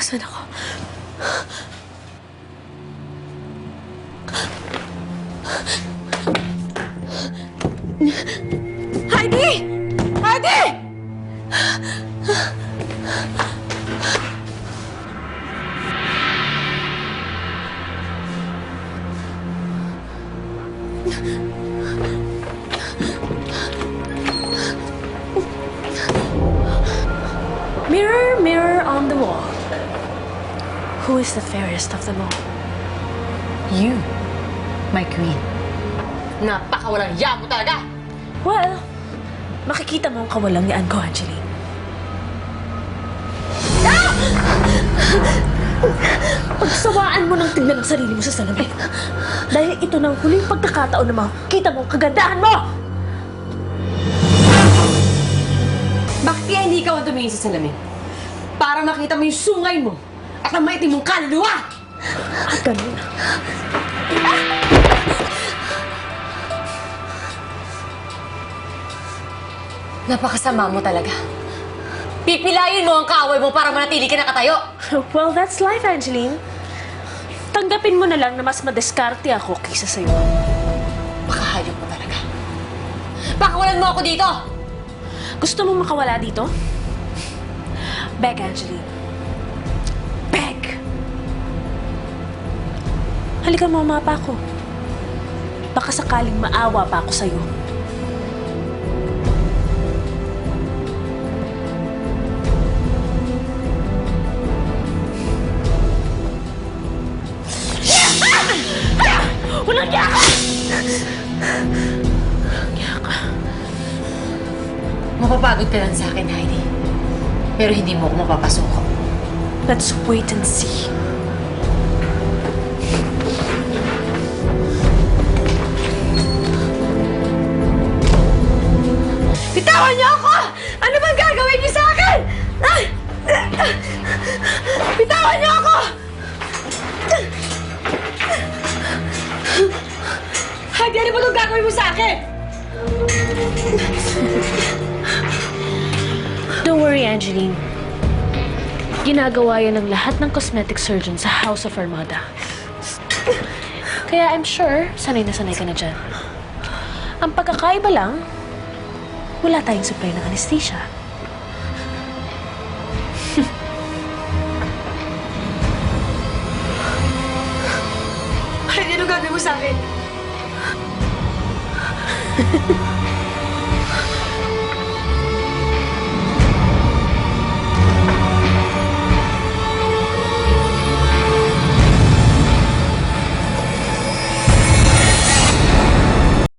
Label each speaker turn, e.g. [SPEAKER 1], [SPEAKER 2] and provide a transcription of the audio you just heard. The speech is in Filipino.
[SPEAKER 1] Nasaan ako? Heidi! Heidi! Mirror, mirror on the wall. Who is the fairest of them all?
[SPEAKER 2] You, my queen. Napakawalang ya mo talaga!
[SPEAKER 1] Well, makikita mo ang kawalang yaan ko, Angeline. Ah! Pagsawaan mo ng tingnan ang sarili mo sa salamin. Dahil ito na ang huling pagkakataon na makikita mo ang kagandahan mo!
[SPEAKER 2] Bakit kaya hindi ikaw ang tumingin sa salamin? Para makita mo yung sungay mo at ang maitim mong kaluluwa!
[SPEAKER 1] Ah, ganun.
[SPEAKER 2] Napakasama mo talaga. Pipilayin mo ang kaaway mo para manatili ka nakatayo.
[SPEAKER 1] Well, that's life, Angeline. Tanggapin mo na lang na mas madiskarte ako kaysa sa'yo.
[SPEAKER 2] Makahayop mo talaga. Pakawalan mo ako dito!
[SPEAKER 1] Gusto mong makawala dito? Beg, Angeline. Halika mo, pa ako. Baka sakaling maawa pa ako sa'yo. Walang niya ka! Niya ka.
[SPEAKER 2] Mapapagod ka lang sa akin, Heidi. Pero hindi mo ako mapapasuko.
[SPEAKER 1] Let's wait and see. Bitawan niyo ako! Ano bang gagawin niyo sa akin? Bitawan niyo ako! Hadi, ano ba itong gagawin mo sa akin? Don't worry, Angeline. Ginagawa yan ng lahat ng cosmetic surgeon sa House of Armada. Kaya I'm sure, sanay na sanay ka na dyan. Ang pagkakaiba lang, wala tayong supply ng anesthesia.
[SPEAKER 2] Heidi, ano gagawin mo sa akin?